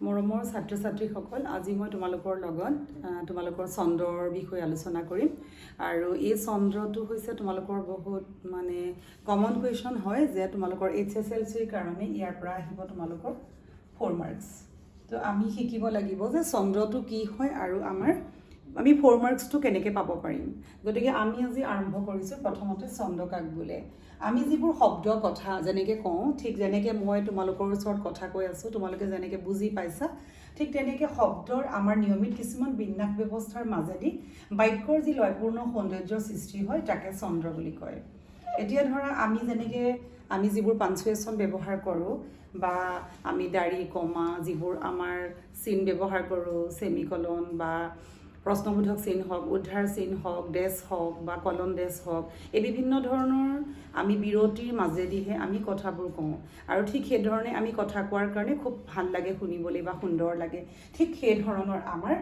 মৰমৰ ছাত্ৰ ছাত্ৰীসকল আজি মই তোমালোকৰ লগত তোমালোকৰ চন্দ্ৰৰ বিষয়ে আলোচনা কৰিম। আৰু এই চন্দ্ৰটো হৈছে তোমালোকৰ বহুত মানে কমন কুৱেশ্যন হয় যে তোমালোকৰ এইচ এছ এল চিৰ কাৰণে ইয়াৰ পৰা আহিব তোমালোকৰ ফ'ৰ মাৰ্কছ তো আমি শিকিব লাগিব যে চন্দ্ৰটো কি হয় আৰু আমাৰ আমি ফ'ৰ মাৰ্কছটো কেনেকৈ পাব পাৰিম? গতিকে আমি আজি আৰম্ভ কৰিছোঁ প্ৰথমতে চন্দ্ৰকাক বোলে। আমি যিবোৰ শব্দ কথা যেনেকৈ কওঁ, ঠিক যেনেকৈ মই তোমালোকৰ ওচৰত কথা কৈ আছোঁ, তোমালোকে যেনেকৈ বুজি পাইছা, ঠিক তেনেকৈ শব্দৰ আমাৰ নিয়মিত কিছুমান বিন্যাস ব্যৱস্থাৰ মাজেদি বাক্যৰ যি লয়পূৰ্ণ সৌন্দৰ্যৰ সৃষ্টি হয়, তাকে চন্দ্ৰ বুলি কয়। এতিয়া ধৰা আমি যেনেকৈ, আমি যিবোৰ পাঞ্চুৱেশ্যন ব্যৱহাৰ কৰোঁ বা আমি দাড়ি কমা যিবোৰ আমাৰ চিন ব্যৱহাৰ কৰোঁ ছেমিকলন বা প্ৰশ্নবোধক চিন হওক উদ্ধাৰ চিন হওক ডেছ হওক বা কলন ডেছ হওক এই বিভিন্ন ধৰণৰ আমি বিৰতিৰ মাজেদিহে আমি কথাবোৰ কওঁ। আৰু ঠিক সেইধৰণে আমি কথা কোৱাৰ কাৰণে খুব ভাল লাগে শুনিবলৈ বা সুন্দৰ লাগে। ঠিক সেই ধৰণৰ আমাৰ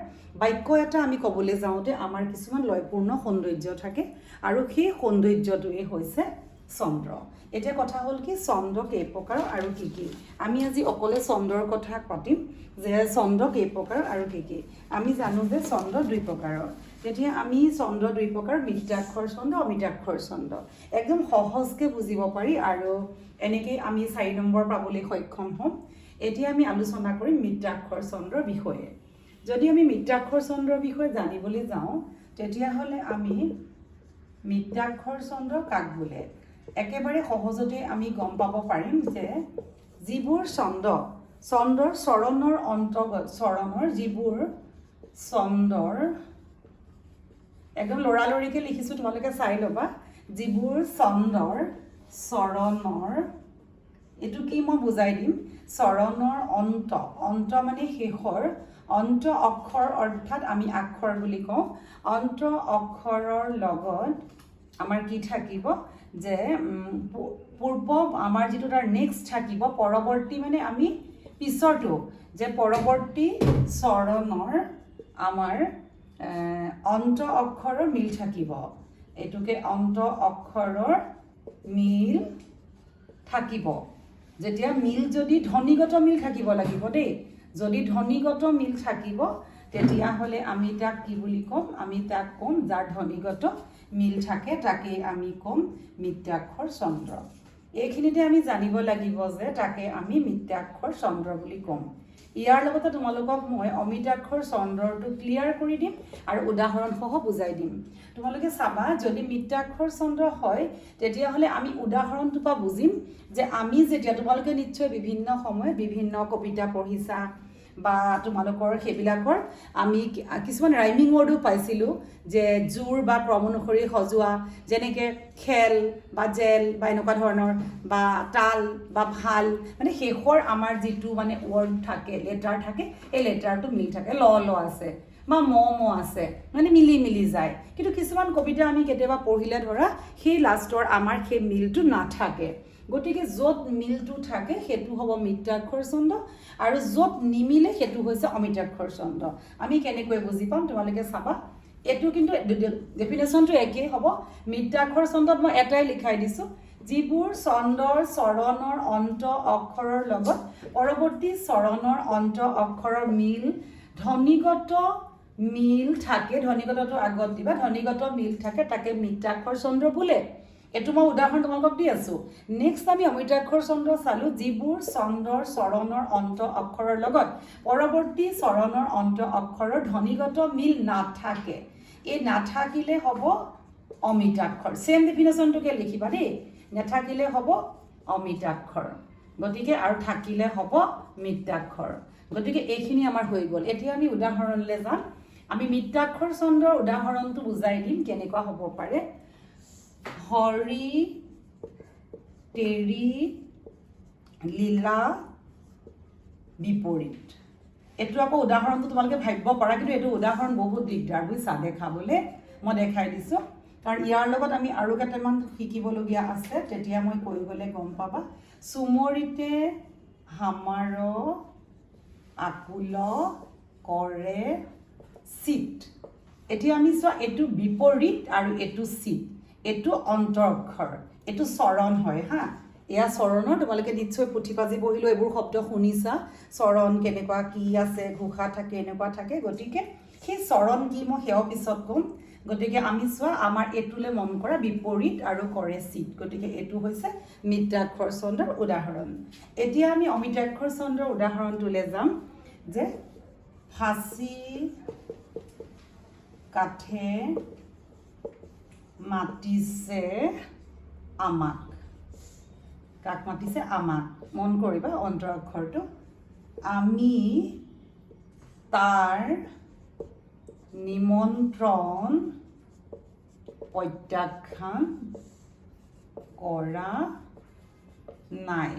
বাক্য এটা আমি ক'বলৈ যাওঁতে আমাৰ কিছুমান লয়পূৰ্ণ সৌন্দৰ্য থাকে। আৰু সেই সৌন্দৰ্যটোৱেই হৈছে চন্দ্ৰ। এতিয়া কথা হ'ল কি, চন্দ্ৰ কেই প্ৰকাৰ আৰু কি কি? আমি আজি অকলে চন্দ্ৰৰ কথা পাতিম, যে চন্দ্ৰ কেই প্ৰকাৰ আৰু কি কি? আমি জানো যে চন্দ্ৰ দুই প্ৰকাৰৰ। তেতিয়া আমি চন্দ্ৰ দুই প্ৰকাৰ মিত্ৰাক্ষৰ চন্দ্ৰ, অমিতাক্ষৰ চন্দ্ৰ। একদম সহজকৈ বুজিব পাৰি আৰু এনেকেই আমি চাৰি নম্বৰ পাবলৈ সক্ষম হ'ম। এতিয়া আমি আলোচনা কৰিম মিত্ৰাক্ষৰ চন্দ্ৰৰ বিষয়ে। যদি আমি মিত্ৰাক্ষৰ চন্দ্ৰৰ বিষয়ে জানিবলৈ যাওঁ, তেতিয়াহ'লে আমি মিত্ৰাক্ষৰ চন্দ্ৰ কাক বোলে? একেবাৰে সহজতে আমি গম পাব পাৰিম যে যিবোৰ চন্দ্ৰ চন্দ্ৰৰ চৰণৰ অন্তৰ্গত চৰণৰ যিবোৰ চন্দ্ৰৰ একদম লৰালৰিকৈ লিখিছোঁ তোমালোকে চাই ল'বা যিবোৰ চন্দ্ৰৰ চৰণৰ এইটো কি মই বুজাই দিম? চৰণৰ অন্ত অন্ত মানে শেষৰ অন্ত অক্ষৰ অৰ্থাৎ আমি আখৰ বুলি কওঁ অন্ত অক্ষৰৰ লগত আমাৰ কি থাকিব? যে পূৰ্ব আমাৰ যিটো তাৰ নেক্সট থাকিব, পৰৱৰ্তী মানে আমি পিছৰটো, যে পৰৱৰ্তী চৰণৰ আমাৰ অন্ত অক্ষৰৰ মিল থাকিব। এইটোকে অন্ত অক্ষৰৰ মিল থাকিব। যেতিয়া মিল যদি ধ্বনিগত মিল থাকিব লাগিব দেই, যদি ধ্বনিগত মিল থাকিব তেতিয়াহ'লে আমি তাক কি বুলি ক'ম? আমি তাক ক'ম যাৰ ধ্বনিগত মিল থাকে তাকেই আমি ক'ম মিত্ৰাক্ষৰ চন্দ্ৰ। এইখিনিতে আমি জানিব লাগিব যে তাকে আমি মিত্ৰাক্ষৰ চন্দ্ৰ বুলি ক'ম। ইয়াৰ লগতে তোমালোকক মই অমিতাক্ষৰ চন্দ্ৰটো ক্লিয়াৰ কৰি দিম আৰু উদাহৰণসহ বুজাই দিম। তোমালোকে চাবা, যদি মিত্ৰাক্ষৰ চন্দ্ৰ হয়, তেতিয়াহ'লে আমি উদাহৰণটোৰ পৰা বুজিম যে আমি যেতিয়া তোমালোকে নিশ্চয় বিভিন্ন সময়ত বিভিন্ন কবিতা পঢ়িছা বা তোমালোকৰ সেইবিলাকৰ, আমি কিছুমান ৰাইমিং ৱৰ্ডো পাইছিলোঁ, যে জোৰ বা ক্ৰম অনুসৰি সজোৱা, যেনেকৈ খেল বা জেল বা এনেকুৱা ধৰণৰ, বা তাল বা ভালো মানে শেষৰ আমাৰ যিটো মানে ৱৰ্ড থাকে লেটাৰ থাকে, এই লেটাৰটো মিলি থাকে, ল ল আছে, বা ম ম আছে মানে মিলি মিলি যায়। কিন্তু কিছুমান কবিতা আমি কেতিয়াবা পঢ়িলে ধৰা, সেই লাষ্টৰ আমাৰ সেই মিলটো নাথাকে। গতিকে য'ত মিলটো থাকে, সেইটো হ'ব মিত্ৰাক্ষৰ চন্দ্ৰ আৰু য'ত নিমিলে, সেইটো হৈছে অমিতাক্ষৰ চন্দ্ৰ আমি কেনেকৈ বুজি পাম? তোমালোকে চাবা। এইটো কিন্তু ডেফিনেশ্যনটো একেই হ'ব। মিত্ৰাক্ষৰ চন্দ্ৰত মই এটাই লিখাই দিছোঁ। যিবোৰ চন্দ্ৰৰ চৰণৰ অন্ত অক্ষৰৰ লগত পৰৱৰ্তী চৰণৰ অন্ত অক্ষৰৰ মিল ধ্বনিগত মিল থাকে ধ্বনিগতটো আগত দিবা ধ্বনিগত মিল থাকে, তাকে মিত্ৰাক্ষৰ চন্দ্ৰ বোলে। এইটো মই উদাহৰণ তোমালোকক দি আছোঁ। নেক্সট আমি অমিতাক্ষৰ চন্দ্ৰ চালোঁ যিবোৰ চন্দ্ৰৰ চৰণৰ অন্ত অক্ষৰৰ লগত পৰৱৰ্তী চৰণৰ অন্ত অক্ষৰৰ ধ্বনিগত মিল নাথাকে। এই নাথাকিলে হ'ব অমিতাক্ষৰ। ছেম ডেফিনেশ্যনটোকে লিখিবা দেই। নাথাকিলে হ'ব অমিতাক্ষৰ। গতিকে আৰু থাকিলে হ'ব মিত্ৰাক্ষৰ গতিকে এইখিনি আমাৰ হৈ গ'ল। এতিয়া আমি উদাহৰণলৈ যাম। আমি মিত্ৰাক্ষৰ চন্দ্ৰৰ উদাহৰণটো বুজাই দিম কেনেকুৱা হ'ব পাৰে। হৰি তেৰি লীলা বিপৰীত এইটো আকৌ উদাহৰণটো তোমালোকে ভাবিব পাৰা, কিন্তু এইটো উদাহৰণ বহুত দিগদাৰ বুজিছা, দেখাবলৈ মই দেখাই দিছোঁ। কাৰণ ইয়াৰ লগত আমি আৰু কেইটামান শিকিবলগীয়া আছে, তেতিয়া মই কৈ গ'লে গম পাবা। চুমৰিতে হামাৰ, আকুল, কৰে, চিত। এতিয়া আমি চোৱা, এইটো বিপৰীত আৰু এইটো চিত। এইটো অন্তৰক্ষৰ এইটো চৰণ হয় হা। এয়া চৰণৰ, তোমালোকে নিশ্চয় পুথি পাজি পঢ়িলেও এইবোৰ শব্দ শুনিছা। চৰণ কেনেকুৱা কি আছে, ঘোষা থাকে, এনেকুৱা থাকে। গতিকে সেই চৰণ কি মই সেয়াও পিছত ক'ম। গতিকে আমি চোৱা, আমাৰ এইটোলৈ মন কৰা বিপৰীত আৰু কৰে চিত। গতিকে এইটো হৈছে মিত্ৰাক্ষৰ চন্দ্ৰৰ উদাহৰণ। এতিয়া আমি অমিত্ৰাক্ষৰ চন্দ্ৰৰ উদাহৰণটোলৈ যাম, যে সাঁচি কাঠে মাতিছে আমাক। কাক মাতিছে আমাক। মন কৰিবা অন্তৰ অক্ষৰটো আমি তাৰ নিমন্ত্ৰণ প্ৰত্যাখ্যান কৰা নাই।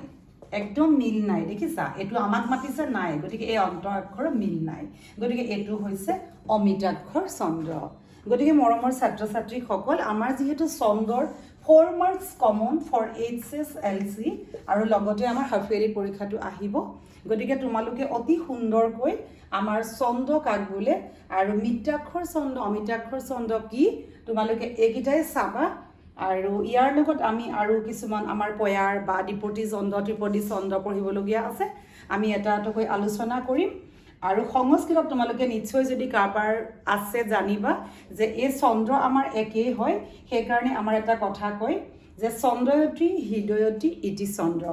একদম মিল নাই, দেখিছা? এইটো আমাক মাতিছে নাই, গতিকে এই অন্তৰ আক্ষৰৰ মিল নাই। গতিকে এইটো হৈছে অমিতাক্ষৰ চন্দ্ৰ। গতিকে মৰমৰ ছাত্ৰ ছাত্ৰীসকল আমাৰ যিহেতু চন্দ্ৰৰ four marks common for H S L C আৰু লগতে আমাৰ হাফ পৰীক্ষাটো আহিব। গতিকে তোমালোকে অতি সুন্দৰকৈ আমাৰ চন্দ্ৰ কাক বোলে আৰু মিত্ৰাক্ষৰ চন্দ্ৰ অমিতাক্ষৰ চন্দ্ৰ কি তোমালোকে এইকেইটাই চাবা। আৰু ইয়াৰ লগত আমি আৰু কিছুমান আমাৰ পয়াৰ বা দ্বিপতি চন্দ্ৰ ত্ৰিপদী চন্দ্ৰ পঢ়িবলগীয়া আছে। আমি এটা এটাকৈ আলোচনা কৰিম। আৰু সংস্কৃতত তোমালোকে নিশ্চয় যদি কাৰোবাৰ আছে জানিবা যে এই চন্দ্ৰ আমাৰ একেই হয় সেইকাৰণে আমাৰ এটা কথা কয় যে চন্দ্ৰয়তী হৃদয়তী ইতি চন্দ্ৰ।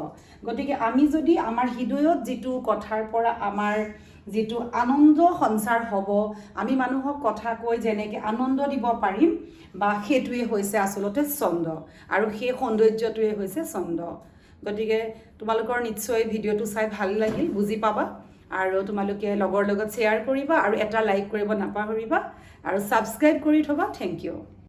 গতিকে আমি যদি আমাৰ হৃদয়ত যিটো কথাৰ পৰা আমাৰ যিটো আনন্দ সঞ্চাৰ হ'ব আমি মানুহক কথা কৈ যেনেকৈ আনন্দ দিব পাৰিম বা সেইটোৱে হৈছে আচলতে চন্দ্ৰ আৰু সেই সৌন্দৰ্যটোৱে হৈছে চন্দ্ৰ। গতিকে তোমালোকৰ নিশ্চয় ভিডিঅ'টো চাই ভাল লাগিল বুজি পাবা। আৰু তোমালোকে লগৰ লগত শ্বেয়াৰ কৰিবা আৰু এটা লাইক কৰিব নাপাহৰিবা আৰু ছাবস্ক্ৰাইব কৰি থ'বা। Thank you